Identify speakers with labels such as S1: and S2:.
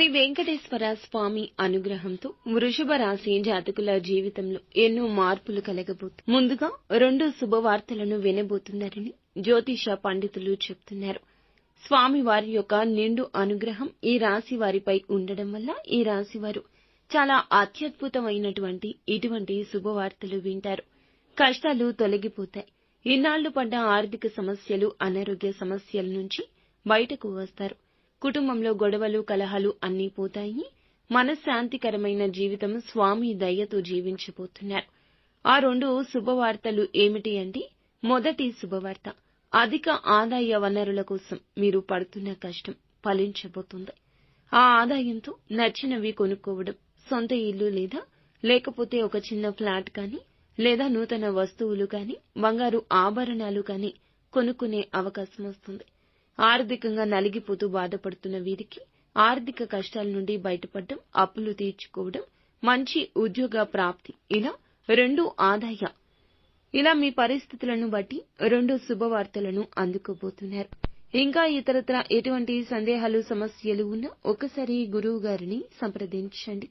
S1: శ్రీ వెంకటేశ్వర స్వామి అనుగ్రహంతో వృషభ రాశి జాతకుల జీవితంలో ఎన్నో మార్పులు కలగబోతు ముందుగా రెండు శుభవార్తలను వినబోతున్నారని జ్యోతిష పండితులు చెప్తున్నారు. స్వామి వారి యొక్క నిండు అనుగ్రహం ఈ రాశి వారిపై ఉండడం వల్ల ఈ రాశి వారు చాలా అత్యద్భుతమైనటువంటి ఇటువంటి శుభవార్తలు వింటారు. కష్టాలు తొలగిపోతాయి. ఇన్నాళ్ళు పడ్డ ఆర్థిక సమస్యలు అనారోగ్య సమస్యల నుంచి బయటకు వస్తారు. కుటుంబంలో గొడవలు కలహాలు అన్నీ పోతాయి. మనశ్శాంతికరమైన జీవితం స్వామి దయతో జీవించబోతున్నారు. ఆ రెండు శుభవార్తలు ఏమిటి అంటే మొదటి శుభవార్త అధిక ఆదాయ వనరుల కోసం మీరు పడుతున్న కష్టం ఫలించబోతుంది. ఆ ఆదాయంతో నచ్చినవి కొనుక్కోవడం సొంత ఇల్లు లేదా లేకపోతే ఒక చిన్న ఫ్లాట్ కానీ లేదా నూతన వస్తువులు కానీ బంగారు ఆభరణాలు కానీ కొనుక్కునే అవకాశం వస్తుంది. ఆర్థికంగా నలిగిపోతూ బాధపడుతున్న వీరికి ఆర్థిక కష్టాల నుండి బయటపడడం అప్పులు తీర్చుకోవడం మంచి ఉద్యోగ ప్రాప్తి ఇలా రెండు ఆదాయ. ఇలా మీ పరిస్థితులను బట్టి రెండు శుభవార్తలను అందుకోబోతున్నారు. ఇంకా ఇతరత్ర ఎటువంటి సందేహాలు సమస్యలు ఉన్నా ఒకసారి గురువు గారిని సంప్రదించండి.